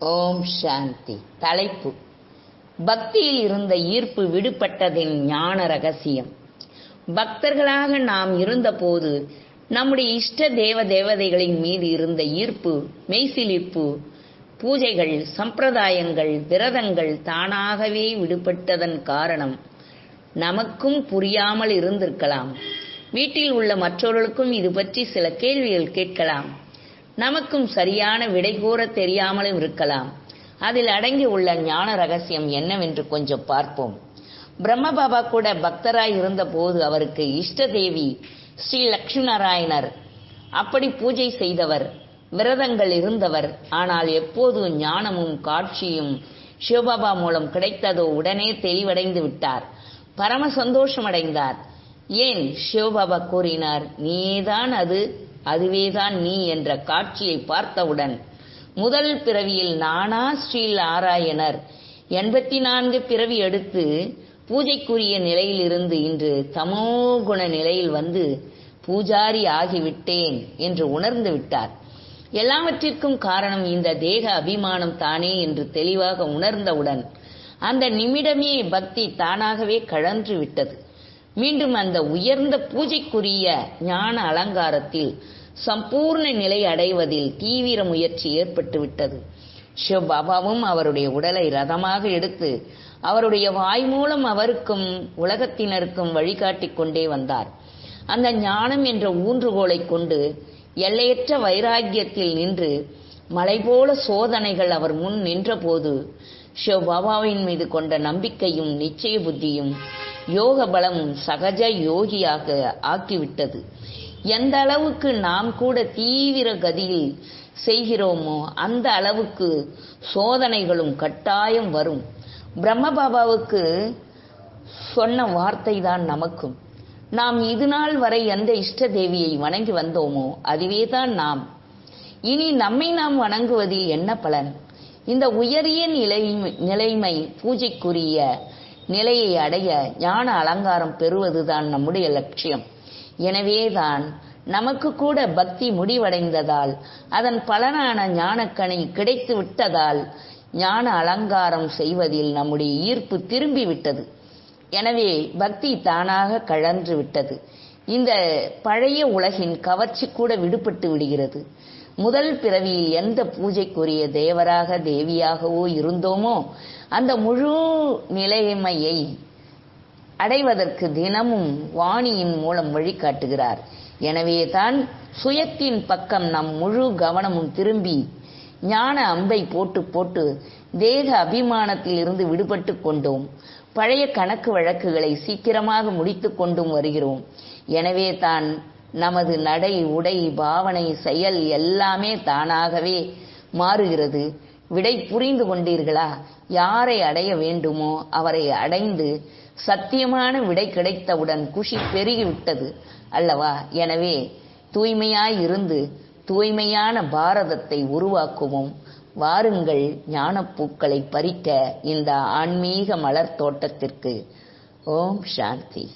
ஓம் சாந்தி. தலைப்பு. பக்தியில் இருந்த ஈர்ப்பு விடுபட்டதின் ஞான ரகசியம். பக்தர்களாக நாம் இருந்தபோது நம்முடைய இஷ்ட தேவ தேவதைகளின் மீது இருந்த ஈர்ப்பு மெய்சிலிப்பு பூஜைகள் சம்பிரதாயங்கள் விரதங்கள் தானாகவே விடுபட்டதன் காரணம் நமக்கும் புரியாமல் இருந்திருக்கலாம். வீட்டில் உள்ள மற்றவர்களுக்கும் இது பற்றி சில கேள்விகள் கேட்கலாம். நமக்கும் சரியான விடை கூற தெரியாமலும் இருக்கலாம். அதில் அடங்கி உள்ள ஞான ரகசியம் என்னவென்று கொஞ்சம் பார்ப்போம். பிரம்ம பாபா கூட பக்தராய் இருந்தபோது அவருக்கு இஷ்ட தேவி ஸ்ரீ லட்சுமி நாராயணர் அப்படி பூஜை செய்தவர் விரதங்கள் இருந்தவர். ஆனால் எப்போது ஞானமும் காட்சியும் சிவபாபா மூலம் கிடைத்ததோ உடனே தெளிவடைந்து விட்டார். பரம சந்தோஷமடைந்தார் ஏன்? சிவபாபா கூறினார் நீதான் அது அதுவேதான் நீ என்ற காட்சியை பார்த்தவுடன் முதல் பிறவியில் நானா ஸ்ரீ நாராயணர். எண்பத்தி நான்கு பிறவி எடுத்து பூஜைக்குரிய நிலையிலிருந்து இன்று தமோகுண நிலையில் வந்து பூஜாரி ஆகிவிட்டேன் என்று உணர்ந்து விட்டார். எல்லாவற்றிற்கும் காரணம் இந்த தேக அபிமானம் தானே என்று தெளிவாக உணர்ந்தவுடன் அந்த நிமிடமே பக்தி தானாகவே கழன்று விட்டது. மீண்டும் அந்த உயர்ந்த பூஜைக்குரிய ஞான அலங்காரத்தில் சம்பூர்ண நிலை அடைவதில் தீவிர முயற்சி ஏற்பட்டுவிட்டது. சிவபாபாவும் அவருடைய உடலை ரதமாக எடுத்து அவருடைய வாய் மூலம் அவருக்கும் உலகத்தினருக்கும் வழிகாட்டிக் கொண்டே வந்தார். அந்த ஞானம் என்ற ஊன்றுகோலை கொண்டு எல்லையற்ற வைராக்கியத்தில் நின்று மலை போல சோதனைகள் அவர் முன் நின்றபோது சிவபாபாவின் மீது கொண்ட நம்பிக்கையும் நிச்சய புத்தியும் யோக பலமும் சகஜ யோகியாக ஆக்கிவிட்டது. எந்த அளவுக்கு நாம் கூட தீவிர கதியில் செய்கிறோமோ அந்த அளவுக்கு சோதனைகளும் கட்டாயம் வரும். பிரம்ம பாபாவுக்கு சொன்ன வார்த்தை தான் நமக்கும். நாம் இதுநாள் வரை எந்த இஷ்ட தேவியை வணங்கி வந்தோமோ அதுவே தான் நாம். இனி நம்மை நாம் வணங்குவதில் என்ன பலன்? இந்த உயரிய நிலை நிலைமை பூஜைக்குரிய நிலையை அடைய ஞான அலங்காரம் பெறுவதுதான் நம்முடைய லட்சியம். எனவேதான் நமக்கு கூட பக்தி முடிவடைந்ததால் அதன் பலனான ஞானக்கணை கிடைத்து விட்டதால் ஞான அலங்காரம் செய்வதில் நம்முடைய ஈர்ப்பு திரும்பி விட்டது எனவே பக்தி தானாக கழன்று விட்டது இந்த பழைய உலகின் கவர்ச்சி கூட விடுபட்டு விடுகிறது. முதல் பிறவியில் எந்த பூஜைக்குரிய தேவராக தேவியாகவோ இருந்தோமோ அந்த முழு நிலைமையை அடைவதற்கு தினமும் வாணியின் மூலம் வழிகாட்டுகிறார். எனவே தான் சுயத்தின் பக்கம் நம் முழு கவனமும் திரும்பி ஞான அம்பை போட்டு போட்டு தேக அபிமானத்தில் இருந்து விடுபட்டு கொண்டோம். பழைய கணக்கு வழக்குகளை சீக்கிரமாக முடித்து கொண்டும் வருகிறோம். எனவே தான் நமது நடை உடை பாவனை செயல் எல்லாமே தானாகவே மாறுகிறது. விடை புரிந்து கொண்டீர்களா? யாரை அடைய வேண்டுமோ அவரை அடைந்து சத்தியமான விடை கிடைத்தவுடன் குஷி பெருகிவிட்டது அல்லவா? எனவே தூய்மையாய் இருந்து தூய்மையான பாரதத்தை உருவாக்குவோம். வாருங்கள் ஞானப்பூக்களை பறிக்க இந்த ஆன்மீக மலர் தோட்டத்திற்கு. ஓம் சாந்தி.